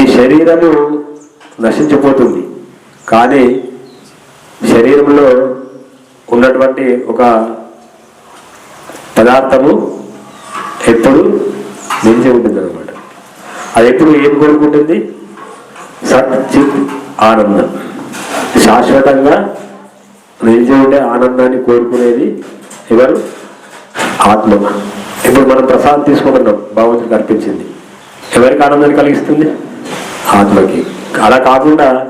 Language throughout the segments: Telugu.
ఈ శరీరము నశించిపోతుంది. కానీ శరీరంలో ఉన్నటువంటి ఒక పదార్థము ఎప్పుడు నిలిచి ఉంటుంది అనమాట అది ఎప్పుడు ఏం కోరుకుంటుంది? సత్చిత్ ఆనందం. శాశ్వతంగా నిలిచి ఉండే ఆనందాన్ని కోరుకునేది ఎవరు? ఆత్మ. ఇప్పుడు మనం ప్రసాదం తీసుకుంటున్నాం భగవంతుడికి అర్పించింది. ఎవరికి ఆనందాన్ని కలిగిస్తుంది? ఆత్మకి. అలా కాకుండా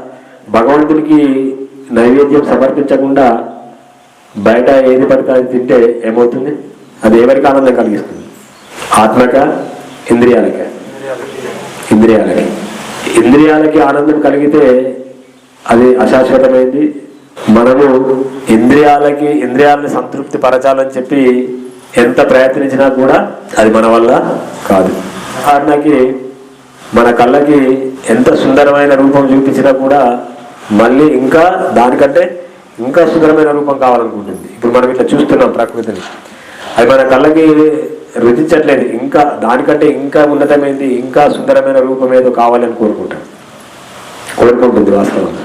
భగవంతుడికి నైవేద్యం సమర్పించకుండా బయట ఏది పడితే అది తింటే ఏమవుతుంది? అది ఎవరికి ఆనందం కలిగిస్తుంది? ఆత్మక? ఇంద్రియాలక. ఇంద్రియాలకి. ఇంద్రియాలకి ఆనందం కలిగితే అది అశాశ్వతమైంది. మనము ఇంద్రియాలకి ఇంద్రియాలని సంతృప్తి పరచాలని చెప్పి ఎంత ప్రయత్నించినా కూడా అది మన వల్ల కాదు. ఉదాహరణకి మన కళ్ళకి ఎంత సుందరమైన రూపం చూపించినా కూడా మళ్ళీ ఇంకా దానికంటే ఇంకా సుందరమైన రూపం కావాలనుకుంటుంది. ఇప్పుడు మనం ఇట్లా చూస్తున్నాం ప్రకృతిని. అది మన కళ్ళకి రుచించట్లేదు. ఇంకా దానికంటే ఇంకా ఉన్నతమైంది ఇంకా సుందరమైన రూపం ఏదో కావాలని కోరుకుంటాం. కోరుకుంటుంది వాస్తవంగా.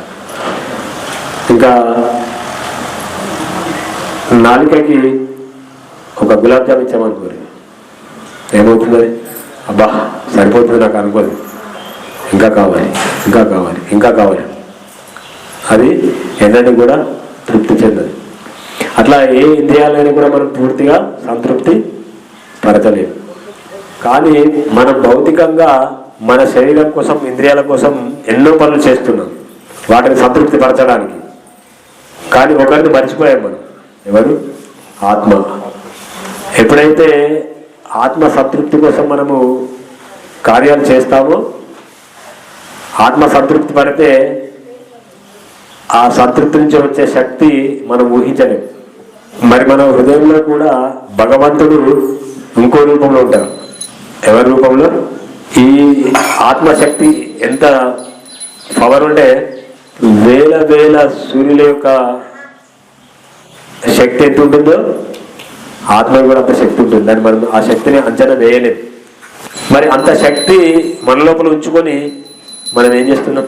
ఇంకా నాలుకకి ఒక గులాబ్ జామ్ ఇచ్చామనుకోరు ఏమవుతుంది? అది? అబ్బా సరిపోతుంది నాకు అనుకోదు. ఇంకా కావాలి ఇంకా కావాలి ఇంకా కావాలి. అది ఎన్నడూ కూడా తృప్తి చెందదు. అట్లా ఏ ఇంద్రియాలైనా కూడా మనం పూర్తిగా సంతృప్తి పరచలేము కానీ మనం భౌతికంగా మన శరీరం కోసం ఇంద్రియాల కోసం ఎన్నో పనులు చేస్తున్నాం. వాటిని సంతృప్తి పరచడానికి. కానీ ఒకరిని మర్చిపోయాం మనం. ఎవరు? ఆత్మ. ఎప్పుడైతే ఆత్మ సంతృప్తి కోసం మనము కార్యాలు చేస్తామో ఆత్మ సంతృప్తి పడితే ఆ సంతృప్తి నుంచి వచ్చే శక్తి మనం ఊహించలేము మరి మన హృదయంలో కూడా భగవంతుడు ఇంకో రూపంలో ఉంటారు ఎవరి రూపంలో? ఈ ఆత్మశక్తి ఎంత పవర్ ఉంటే వేల వేల సూర్యుల యొక్క శక్తి ఎంత ఉంటుందో ఆత్మ కూడా అంత శక్తి ఉంటుంది. దాన్ని మనం ఆ శక్తిని అంచనా వేయలేం. మరి అంత శక్తి మన లోపల ఉంచుకొని మనం ఏం చేస్తున్నాం?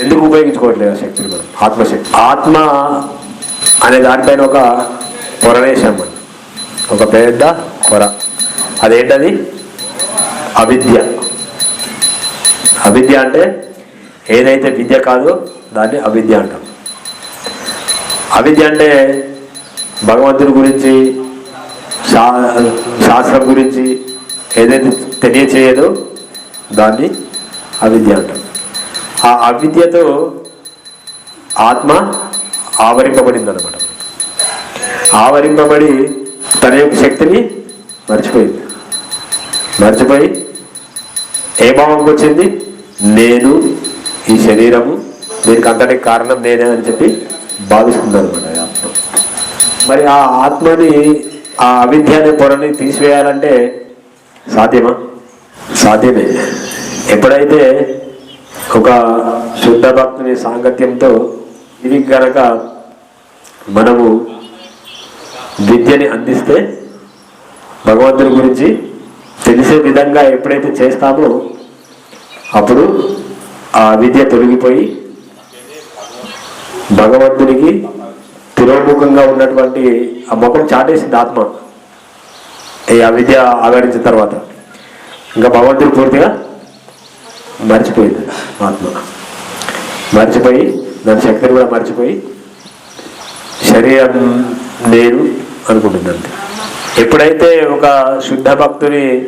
ఎందుకు ఉపయోగించుకోవట్లేదు ఆ శక్తిని మనం? ఆత్మశక్తి. ఆత్మ అనే దానిపైన ఒక పొర వేసాం మనం. ఒక పెద్ద పొర. అదేంటది? అవిద్య. అవిద్య అంటే ఏదైతే విద్య కాదో దాన్ని అవిద్య అంటాం. అవిద్య అంటే భగవంతుడి గురించి శాస్త్రం గురించి ఏదైతే తెలియచేయదో దాన్ని అవిద్య అంటాం ఆ అవిద్యతో ఆత్మ ఆవరింపబడింది అనమాట ఆవరింపబడి తన యొక్క శక్తిని మర్చిపోయింది. మర్చిపోయి ఏ భావంకి వచ్చింది? నేను ఈ శరీరము దీనికి అంతటి కారణం నేనే అని చెప్పి భావిస్తుంది అనమాట ఆత్మ. మరి ఆ ఆత్మని ఆ అవిద్య అనే పొరని తీసివేయాలంటే సాధ్యమా? సాధ్యమే. ఎప్పుడైతే ఒక శుద్ధ భక్తుని సాంగత్యంతో ఇది గనక మనము విద్యని అందిస్తే భగవంతుని గురించి తెలిసే విధంగా ఎప్పుడైతే చేస్తామో అప్పుడు ఆ విద్య తొలగిపోయి భగవంతునికి తిరోముఖంగా ఉన్నటువంటి ఆ ముఖం చాటేసింది ఆత్మ. ఈ అవిద్య ఆవరించిన తర్వాత. ఇంకా భగవంతుడు పూర్తిగా మర్చిపోయింది ఆత్మ. మర్చిపోయి దాని శక్తిని కూడా మర్చిపోయి శరీరం నేను అనుకుంటుంది అంతే. ఎప్పుడైతే ఒక శుద్ధ భక్తుని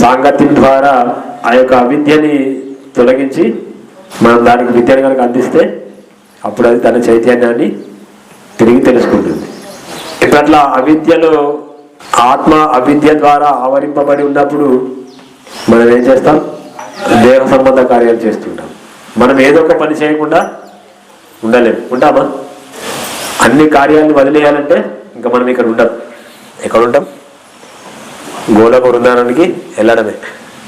సాంగత్యం ద్వారా ఆ యొక్క అవిద్యని తొలగించి మనం దానికి విద్యను కనుక అందిస్తే అప్పుడు అది తన చైతన్యాన్ని తిరిగి తెలుసుకుంటుంది. ఇప్పుడు అట్లా అవిద్యలో ఆత్మ అవిద్య ద్వారా ఆవరింపబడి ఉన్నప్పుడు మనం ఏం చేస్తాం? దేహ సంబంధ కార్యాలు చేస్తుంటాం. మనం ఏదో ఒక పని చేయకుండా ఉండలేము ఉంటామా? అన్ని కార్యాలను వదిలేయాలంటే ఇంకా మనం ఇక్కడ ఉండం. ఎక్కడ ఉంటాం? గోళ బృందానికి వెళ్ళడమే.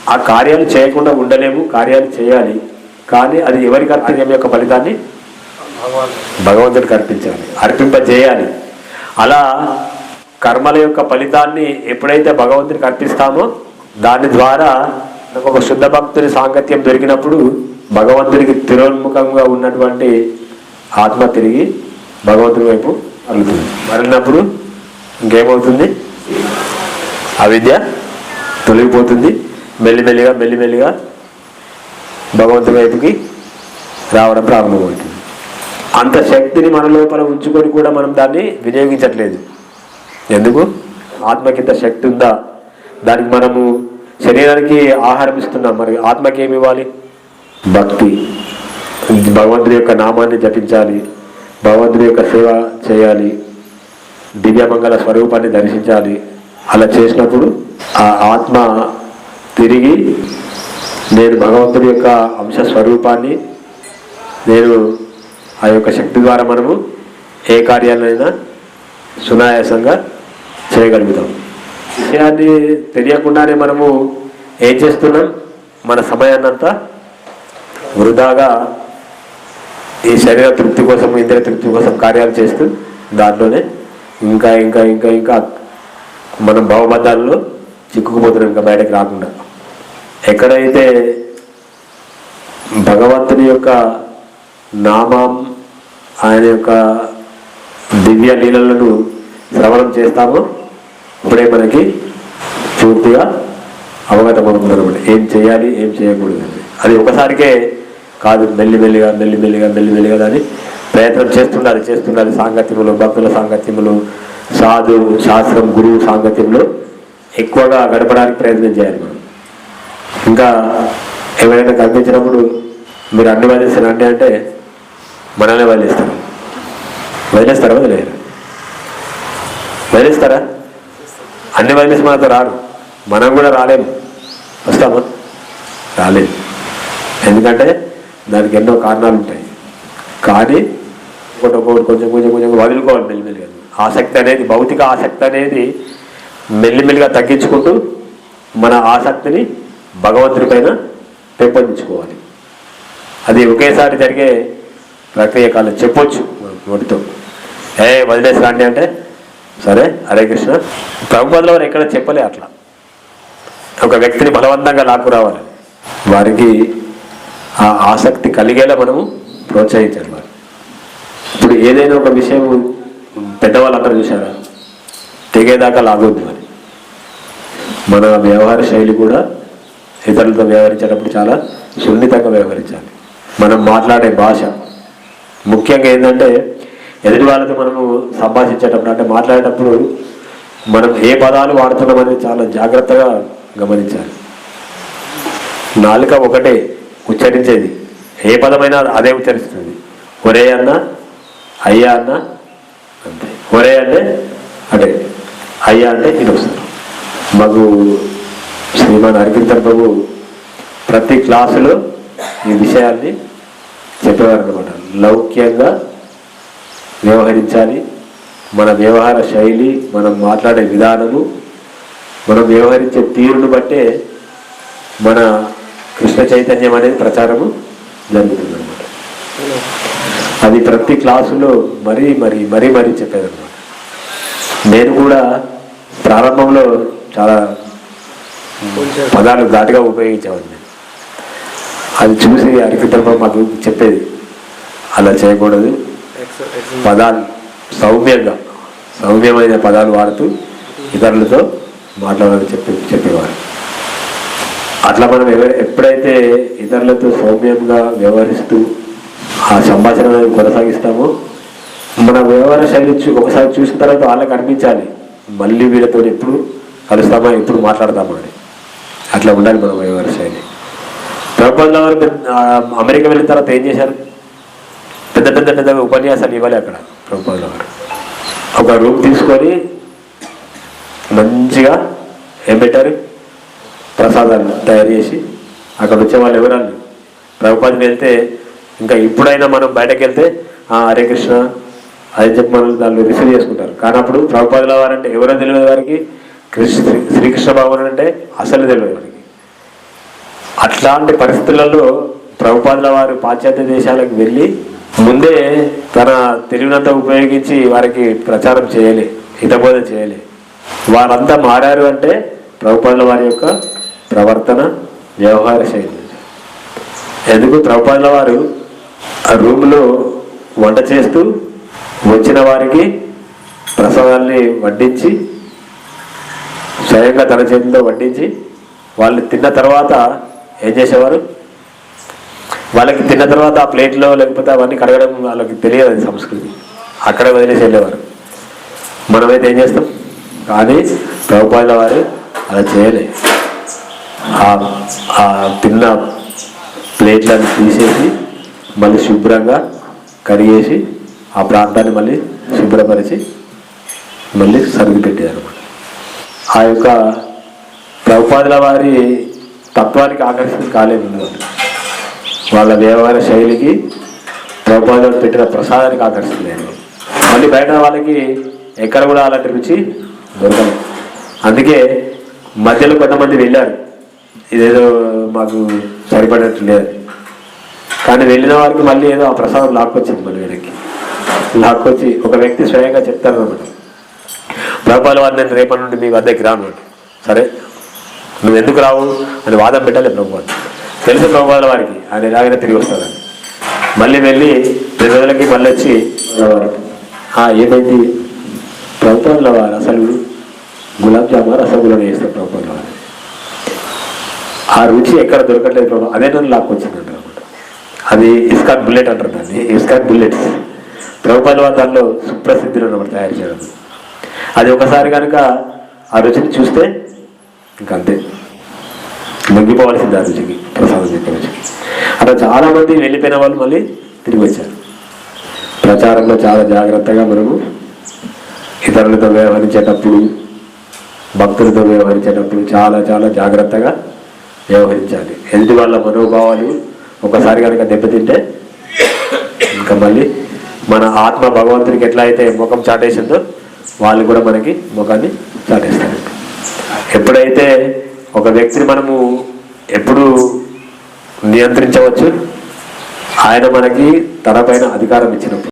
ఆ కార్యాలు చేయకుండా ఉండలేము. కార్యాలు చేయాలి. కానీ అది ఎవరి కర్తవ్యం యొక్క ఫలితాన్ని భగవంతుడికి అర్పించాలి. అర్పింపజేయాలి. అలా కర్మల యొక్క ఫలితాన్ని ఎప్పుడైతే భగవంతుడికి అర్పిస్తామో దాని ద్వారా ఒక శుద్ధ భక్తుని సాంగత్యం దొరికినప్పుడు భగవంతుడికి తిరోన్ముఖంగా ఉన్నటువంటి ఆత్మ తిరిగి భగవంతుడి వైపు అల్లుతుంది. మరలినప్పుడు ఇంకేమవుతుంది? అవిద్య తొలగిపోతుంది. మెల్లిమెల్లిగా మెల్లిమెల్లిగా భగవంతుడి వైపుకి రావడం ప్రారంభమవుతుంది. అంత శక్తిని మన లోపల ఉంచుకొని కూడా మనం దాన్ని వినియోగించట్లేదు. ఎందుకు? ఆత్మకింత శక్తి ఉందా? దానికి మనము శరీరానికి ఆహారం ఇస్తున్నాం. మరి ఆత్మకి ఏమి ఇవ్వాలి? భక్తి. భగవంతుడి యొక్క నామాన్ని జపించాలి. భగవంతుడి యొక్క సేవ చేయాలి. దివ్యమంగళ స్వరూపాన్ని దర్శించాలి. అలా చేసినప్పుడు ఆ ఆత్మ తిరిగి నేను భగవంతుడి యొక్క అంశ స్వరూపాన్ని నేను ఆ యొక్క శక్తి ద్వారా మనము ఏ కార్యాలైనా సునాయాసంగా చేయగలుగుతాం. విషయాన్ని తెలియకుండానే మనము ఏం చేస్తున్నాం? మన సమయాన్నంతా వృధాగా ఈ శరీర తృప్తి కోసం ఇంద్రియ తృప్తి కోసం కార్యాలు చేస్తూ దాంట్లోనే ఇంకా ఇంకా ఇంకా ఇంకా మనం భావబద్ధాలలో చిక్కుకుపోతున్నాం ఇంకా బయటకు రాకుండా. ఎక్కడైతే భగవంతుని యొక్క నామం ఆయన యొక్క దివ్య లీలలను శ్రవణం చేస్తామో. ఇప్పుడే మనకి పూర్తిగా అవగతం అవుతుంది ఏం చేయాలి ఏం చేయకూడదు అది ఒకసారికే కాదు మెల్లిమెల్లిగా మెల్లిమెల్లిగా మెల్లిమెల్లిగా దాన్ని ప్రయత్నం చేస్తుండాలి చేస్తుండాలి సాంగత్యములు భక్తుల సాంగత్యములు సాధు శాస్త్రం గురువు సాంగత్యంలో ఎక్కువగా గడపడానికి ప్రయత్నం చేయాలి మనం. ఇంకా ఎవరైనా కనిపించినప్పుడు మీరు అన్ని వదిలేస్తారు అంటే అంటే మనల్ని వదిలేస్తారు. వదిలేస్తారా వదిలేరు వదిలేస్తారా? అన్ని వదిలేసి మనతో రారు. మనం కూడా రాలేము. వస్తామా? రాలేదు. ఎందుకంటే దానికి ఎన్నో కారణాలు ఉంటాయి కానీ ఒకటి ఒకటి కొంచెం కొంచెం కొంచెం వదులుకోవాలి మెల్లిమెల్లిగా. ఆసక్తి అనేది భౌతిక ఆసక్తి అనేది మెల్లిమెల్లిగా తగ్గించుకుంటూ మన ఆసక్తిని భగవంతుడి పైన పెంపొందించుకోవాలి. అది ఒకేసారి జరిగే ప్రక్రియ కాదు చెప్పొచ్చు. నోటితో ఏ వదిలేసి రండి అంటే సరే హరే కృష్ణ. ప్రభుపదలో వారు ఎక్కడ చెప్పలే అట్లా. ఒక వ్యక్తిని బలవంతంగా లాక్కు రావాలి. వారికి ఆ ఆసక్తి కలిగేలా మనము ప్రోత్సహించాలి వారు ఇప్పుడు ఏదైనా ఒక విషయం పెద్దవాళ్ళందరూ చూసారా తెగేదాకా లాగొద్దు మరి. మన వ్యవహార శైలి కూడా ఇతరులతో వ్యవహరించేటప్పుడు చాలా సున్నితంగా వ్యవహరించాలి. మనం మాట్లాడే భాష ముఖ్యంగా ఏంటంటే ఎదుటి వాళ్ళతో మనము సంభాషించేటప్పుడు అంటే మాట్లాడేటప్పుడు మనం ఏ పదాలు వాడుతున్నాం అనేది చాలా జాగ్రత్తగా గమనించాలి. నాలుక ఒకటే ఉచ్చరించేది. ఏ పదమైనా అదే ఉచ్చరిస్తుంది. ఒరే అన్న అయ్యా అన్న అంతే. ఒరే అంటే అంటే. అయ్యా అంటే నేను వస్తాను మాకు శ్రీమాన్ హరికీర్తన్ ప్రభు ప్రతి క్లాసులో ఈ విషయాన్ని చెప్పేవారు అనమాట లౌక్యంగా వ్యవహరించాలి. మన వ్యవహార శైలి మనం మాట్లాడే విధానము మనం వ్యవహరించే తీరును బట్టే మన కృష్ణ చైతన్యం అనేది ప్రచారము జరుగుతుంది అనమాట అది ప్రతి క్లాసులో మరీ మరీ మరీ మరీ చెప్పేదన్నమాట. నేను కూడా ప్రారంభంలో చాలా పదాలు ఘాటుగా ఉపయోగించేవాడిని. అది చూసి అరికితమ్మ మాకు చెప్పేది. అలా చేయకూడదు. పదాలు సౌమ్యంగా సౌమ్యమైన పదాలు వాడుతూ ఇతరులతో మాట్లాడాలని చెప్పి చెప్పేవారు. అట్లా మనం ఎవ- ఎప్పుడైతే ఇతరులతో సౌమ్యంగా వ్యవహరిస్తూ ఆ సంభాషణ కొనసాగిస్తామో మన వ్యవహార శైలి ఒకసారి చూసిన తర్వాత వాళ్ళకి అనిపించాలి మళ్ళీ వీళ్ళతో ఎప్పుడు కలుస్తామా ఎప్పుడు మాట్లాడతామా అని. అట్లా ఉండాలి మన వ్యవహార శైలి. ఆ, అమెరికా వెళ్ళిన తర్వాత ఏం చేశారు? పెద్ద పెద్ద పెద్ద ఉపన్యాసాలు ఇవ్వాలి అక్కడ ప్రభుత్వంలో. వారు ఒక రూమ్ తీసుకొని మంచిగా ఏం పెట్టారు? ప్రసాదాలు తయారు చేసి అక్కడ వచ్చే వాళ్ళు ఎవరాళ్ళు ప్రభుపాదిని వెళ్తే ఇంకా ఇప్పుడైనా మనం బయటకు వెళ్తే హరే కృష్ణ అది చెప్పి మనం దాన్ని రిసీవ్ చేసుకుంటారు. కానీ అప్పుడు ప్రభుపాదుల వారంటే ఎవరో తెలియదు వారికి. కృష్ణ శ్రీకృష్ణ భగవాన్ అంటే అసలు తెలియదు వారికి. అట్లాంటి పరిస్థితులలో ప్రభుపాదుల వారు పాశ్చాత్య దేశాలకు వెళ్ళి ముందే తన తెలివినంతా ఉపయోగించి వారికి ప్రచారం చేయలే హితబోధ చేయలే. వారంతా మారారు అంటే ప్రభుపాదుల వారి యొక్క ప్రవర్తన వ్యవహార శైలి. ఎందుకు ద్రౌపదుల వారు ఆ రూమ్లో వంట చేస్తూ వచ్చిన వారికి ప్రసాదాల్ని వడ్డించి స్వయంగా తన చేతితో వడ్డించి వాళ్ళు తిన్న తర్వాత ఏం చేసేవారు? వాళ్ళకి తిన్న తర్వాత ఆ ప్లేట్లో లేకపోతే అవన్నీ కడగడం వాళ్ళకి తెలియదు అది సంస్కృతి. అక్కడే వదిలేసి వెళ్ళేవారు. మనమైతే ఏం చేస్తాం? కానీ ప్రభుపాదుల వారు అలా చేయలే. ఆ- ఆ తిన్న ప్లేట్లను తీసేసి మళ్ళీ శుభ్రంగా కడిగేసి ఆ ప్రాంతాన్ని మళ్ళీ శుభ్రపరిచి మళ్ళీ సరిగి పెట్టారు. ఆ యొక్క ప్రభుపాదుల వారి తత్వానికి ఆకర్షణ కాలేదు. వాళ్ళు వాళ్ళ వ్యవహార శైలికి ప్రభుపాదులు పెట్టిన ప్రసాదానికి ఆకర్షితులేదు మళ్ళీ బయట వాళ్ళకి ఎక్కడ కూడా అలాంటి రుచి దొరకదు అందుకే మధ్యలో కొంతమంది వెళ్ళారు. ఇదేదో మాకు సరిపడినట్టు లేదు. కానీ వెళ్ళిన వారికి మళ్ళీ ఏదో ఆ ప్రసాదం లాక్కొచ్చింది మళ్ళీ వెనక్కి. లాక్కొచ్చి ఒక వ్యక్తి స్వయంగా చెప్తారు అన్నమాట ప్రభుపాల వారు నేను రేపటి నుండి మీ వద్దకి రాను సరే? నువ్వు ఎందుకు రావు? అని వాదం పెట్టాలి ప్రభుపాలు తెలుసు ప్రభుపాల వారికి. ఆయన ఎలాగైనా తిరిగి వస్తాడని. మళ్ళీ వెళ్ళి రెండు రోజులకి మళ్ళీ వచ్చి "ఆ, ఏమైంది? ప్రభుత్వంలో వారు అసలు గులాబ్ జామున్ రసగుల్లా వేస్తారు ప్రభుత్వంలో వారు. ఆ రుచి ఎక్కడ దొరకట్లేదు ప్రభు. అదే నన్ను లాక్కొచ్చిందంట అనమాట. అది ఇస్కాట్ బుల్లెట్ అంటారు దాన్ని. ఇస్కాట్ బుల్లెట్స్. ప్రభుత్వాల వారు దానిలో సుప్రసిద్ధులు అనమాట తయారు చేయడం. అది ఒకసారి కనుక ఆ రుచిని చూస్తే ఇంకంతే మగ్గిపోవాల్సింది ఆ ప్రసాదం చెప్పడానికి అలా చాలామంది వెళ్ళిపోయిన వాళ్ళు మళ్ళీ తిరిగి వచ్చారు. ప్రచారంలో చాలా జాగ్రత్తగా మనము ఇతరులతో వ్యవహరించేటప్పుడు భక్తులతో వ్యవహరించేటప్పుడు చాలా చాలా జాగ్రత్తగా వ్యవహరించాలి. ఎదుటి వాళ్ళ మనోభావాలు ఒకసారి కనుక దెబ్బతింటే ఇంకా మళ్ళీ మన ఆత్మ భగవంతునికి ఎట్లా అయితే ముఖం చాటేసిందో వాళ్ళు కూడా మనకి ముఖాన్ని చాటేస్తారు. ఎప్పుడైతే ఒక వ్యక్తిని మనము ఎప్పుడు నియంత్రించవచ్చు. ఆయన మనకి తన పైన అధికారం ఇచ్చినప్పుడు.